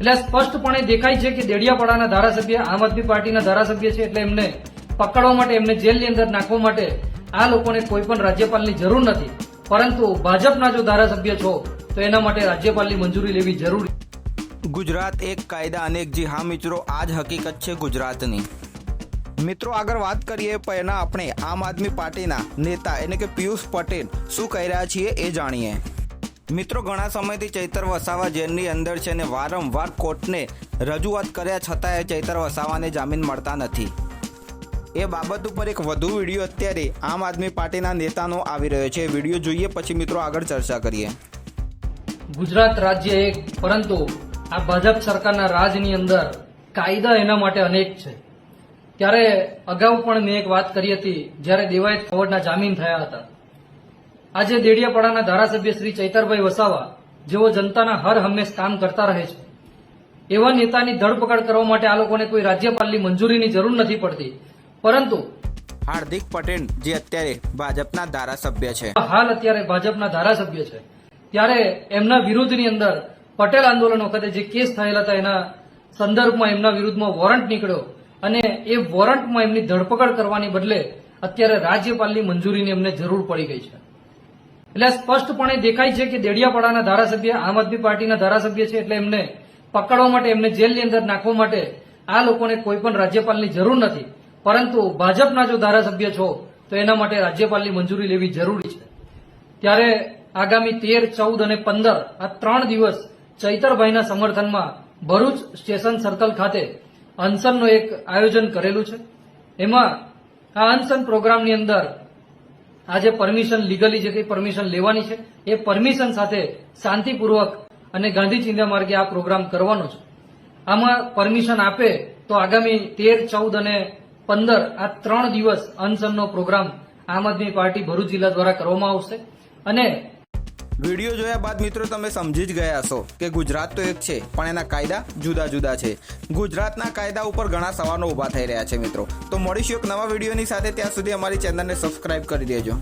એટલે સ્પષ્ટપણે દેખાય છે કે દેડિયાપાડાના ધારાસભ્ય આમ આદમી પાર્ટીના ધારાસભ્ય છે એટલે એમને પકડવા માટે, એમને જેલની અંદર નાખવા માટે આ લોકોને કોઈ પણ રાજ્યપાલની જરૂર નથી. પરંતુ ભાજપના જો ધારાસભ્ય છો, તો એના માટે રાજ્યપાલની મંજૂરી લેવી જરૂરી. ગુજરાત એક કાયદા અનેક જી. હા, મિત્રો, આ જ હકીકત છે ગુજરાતની. મિત્રો, આગળ વાત કરીએ પહેલા આપણે આમ આદમી પાર્ટીના નેતા, એટલે કે પિયુષ પટેલ, શું કહી રહ્યા છીએ એ જાણીએ. મિત્રો, ઘણા સમયથી ચૈતર વસાવા જેલની અંદર છે અને વારંવાર કોર્ટને રજૂઆત કર્યા છતાંય ચૈતર વસાવાને જામીન મળતા નથી. એ બાબત ઉપર એક વધુ વીડિયો અત્યારે આમ આદમી પાર્ટીના નેતાનો આવી રહ્યો છે. વીડિયો જોઈએ, પછી મિત્રો આગળ ચર્ચા કરીએ. ગુજરાત રાજ્ય એક, પરંતુ આ ભાજપ સરકારના રાજની અંદર કાયદા એના માટે અનેક છે. ત્યારે અગાઉ પણ મેં એક વાત કરી હતી, જ્યારે દેવાયત ખવડના જામીન થયા હતા. આજે દેડિયાપાડાના ધારાસભ્ય શ્રી ચૈતરભાઈ વસાવા જેઓ જનતાના હર હંમેશ કામ કરતા રહે છે. એવા નેતાની ધરપકડ કરવા માટે આ લોકોને કોઈ રાજ્યપાલની મંજૂરીની જરૂર નથી પડતી. પરંતુ હાર્દિક પટેલ જે અત્યારે ભાજપના ધારાસભ્ય છે. હાલ અત્યારે ભાજપના ધારાસભ્ય છે. ત્યારે એમના વિરુદ્ધની અંદર પટેલ આંદોલન વખતે જે કેસ થયેલા હતા એના સંદર્ભમાં એમના વિરુદ્ધમાં વોરંટ નીકળ્યો અને એ વોરંટમાં એમની ધરપકડ કરવાની બદલે અત્યારે રાજ્યપાલની મંજૂરીની એમને જરૂર પડી ગઈ છે. એટલે સ્પષ્ટપણે દેખાય છે કે દેડિયાપાડાના ધારાસભ્ય, આમ આદમી પાર્ટીના ધારાસભ્ય છે એટલે એમને પકડવા માટે, એમને જેલની અંદર નાખવા માટે આ લોકોને કોઈ પણ રાજ્યપાલની જરૂર નથી. પરંતુ ભાજપના જો ધારાસભ્ય છો, તો એના માટે રાજ્યપાલની મંજૂરી લેવી જરૂરી છે. ત્યારે આગામી તેર, ચૌદ અને પંદર આ ત્રણ દિવસ ચૈતરભાઈના સમર્થનમાં ભરૂચ સ્ટેશન સર્કલ ખાતે અનશનનું એક આયોજન કરેલું છે. એમાં આ અનશન પ્રોગ્રામની અંદર આજે પરમિશન લીગલી જે કંઈ પરમિશન લેવાની છે, એ પરમિશન સાથે શાંતિપૂર્વક અને ગાંધી ચિંધ્યા માર્ગે આ પ્રોગ્રામ કરવાનો છે. આમાં પરમિશન આપે તો આગામી તેર, ચૌદ અને પંદર આ ત્રણ દિવસ અનશનનો પ્રોગ્રામ આમ આદમી પાર્ટી ભરૂચ જિલ્લા દ્વારા કરવામાં આવશે. અને વીડિયો જોયા બાદ મિત્રો તમે સમજી જ ગયા હશો કે ગુજરાત તો એક છે, પણ એના કાયદા જુદા જુદા છે. ગુજરાતના કાયદા ઉપર ઘણા સવાલો ઊભા થઈ રહ્યા છે મિત્રો. તો મળીશું એક નવા વિડીયોની સાથે. ત્યાં સુધી અમારી ચેનલને સબસ્ક્રાઇબ કરી દેજો.